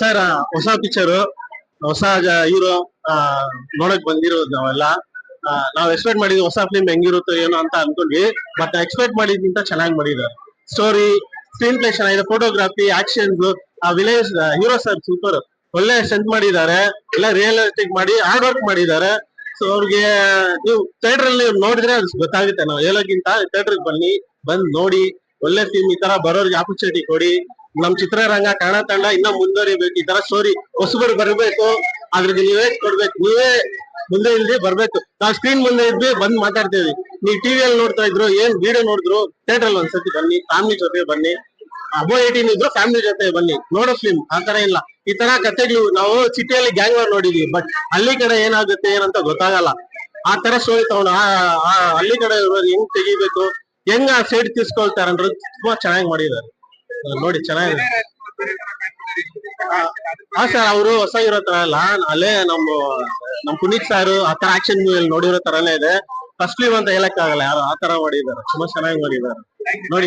Sir ಹೊಸ picture ಹೊಸ hero ನೋಡಕ್ ಬಂದಿರೋದು ನಾವೆಲ್ಲ. ನಾವು ಎಕ್ಸ್ಪೆಕ್ಟ್ ಮಾಡಿದ್ವಿ ಹೊಸ ಫಿಲ್ಮ್ ಹೆಂಗಿರುತ್ತೋ ಏನೋ ಅಂತ ಅನ್ಕೊಂಡ್ವಿ. ಬಟ್ ಎಕ್ಸ್ಪೆಕ್ಟ್ ಮಾಡಿದ್ಕಿಂತ ಚೆನ್ನಾಗಿ ಮಾಡಿದ್ದಾರೆ. ಸ್ಟೋರಿ ಸ್ಕ್ರೀನ್ ಪ್ಲೇ ಚೆನ್ನಾಗಿದೆ ಫೋಟೋಗ್ರಫಿ ಆಕ್ಷನ್ ಆ ವಿಲೇಜ್ ಹೀರೋ ಸರ್ ಸೂಪರ್ ಒಳ್ಳೆ ಸೆಂಟ್ ಮಾಡಿದ್ದಾರೆ, ಎಲ್ಲ ರಿಯಲಿಸ್ಟಿಕ್ ಮಾಡಿ ಹಾರ್ಡ್ ವರ್ಕ್ ಮಾಡಿದ್ದಾರೆ. ಸೊ ಅವ್ರಿಗೆ ನೀವು ಥಿಯೇಟರ್ ಅಲ್ಲಿ ನೋಡಿದ್ರೆ ಗೊತ್ತಾಗುತ್ತೆ. ನಾವು ಹೇಳೋಕ್ಕಿಂತ ಥಿಯೇಟರ್ ಬನ್ನಿ, ಬಂದ್ ನೋಡಿ ಒಳ್ಳೆ ಟೀಮ್ ಈ ತರ ಬರೋರಿಗೆ ಆಪರ್ಚುನಿಟಿ ಕೊಡಿ. ನಮ್ ಚಿತ್ರರಂಗ ಕನ್ನಡ ತಂಡ ಇನ್ನ ಮುಂದುವರಿಬೇಕು. ಈ ತರ ಸ್ಟೋರಿ ಹೊಸಬರು ಬರಬೇಕು. ಅದ್ರಿಗೆ ನೀವೇ ಕೊಡ್ಬೇಕು. ನೀವೇ ಮುಂದೆ ಇಲ್ದಿ ಬರ್ಬೇಕು. ನಾವ್ ಸ್ಕ್ರೀನ್ ಮುಂದೆ ಇದ್ವಿ, ಬಂದ್ ಮಾತಾಡ್ತೇವಿ ನೀವು ಟಿವಿಯಲ್ಲಿ ನೋಡ್ತಾ ಇದ್ರು, ಏನ್ ವಿಡಿಯೋ ನೋಡಿದ್ರು ಥಿಯೇಟರ್ ಅಲ್ಲಿ ಒಂದ್ಸತಿ ಬನ್ನಿ ಫ್ಯಾಮಿಲಿ ಜೊತೆ ಬನ್ನಿ. ಅಬೋ ಏಟೀನ್ ಇದ್ರು ಫ್ಯಾಮಿಲಿ ಜೊತೆ ಬನ್ನಿ. ನೋಡೋ ಫಿಲ್ಮ್ ಆ ತರ ಇಲ್ಲ. ಈ ತರ ಕಥೆಗಳು ನಾವು ಸಿಟಿಯಲ್ಲಿ ಗ್ಯಾಂಗ್ ವಾರ್ ನೋಡಿದೀವಿ ಬಟ್ ಹಳ್ಳಿ ಕಡೆ ಏನಾಗುತ್ತೆ ಏನಂತ ಗೊತ್ತಾಗಲ್ಲ. ಆ ತರ ಸ್ಟೋರಿ ತಗೊಂಡು ಆ ಹಳ್ಳಿ ಕಡೆ ಹೆಂಗ್ ತೆಗಿಬೇಕು? ಹೆಂಗ್ ಆ ಸೈಡ್ ತಿಸ್ಕೊಳ್ತಾರೆ ಅಂದ್ರೆ ತುಂಬಾ ಚೆನ್ನಾಗಿ ಮಾಡಿದ್ದಾರೆ ನೋಡಿ, ಚೆನ್ನಾಗಿದೆ. ಹಾ ಸರ್ ಅವರು ಹೊಸ ಇರೋ ತರ ಅಲ್ಲ ಅಲ್ಲೇ ನಮ್ಮ ನಮ್ ಪುನೀತ್ ಸಾರು ಆತರ ತರ ಆಕ್ಷನ್ ಮೂವಿಯಲ್ಲಿ ನೋಡಿರೋ ತರನೇ ಇದೆ. ಫಸ್ಟ್ ಅಂತ ಹೇಳಕ್ ಆಗಲ್ಲ ಯಾರು, ಆ ತರ ಮಾಡಿದ್ದಾರೆ. ತುಂಬಾ ಚೆನ್ನಾಗಿ ಮಾಡಿದ್ದಾರೆ. ನೋಡಿ.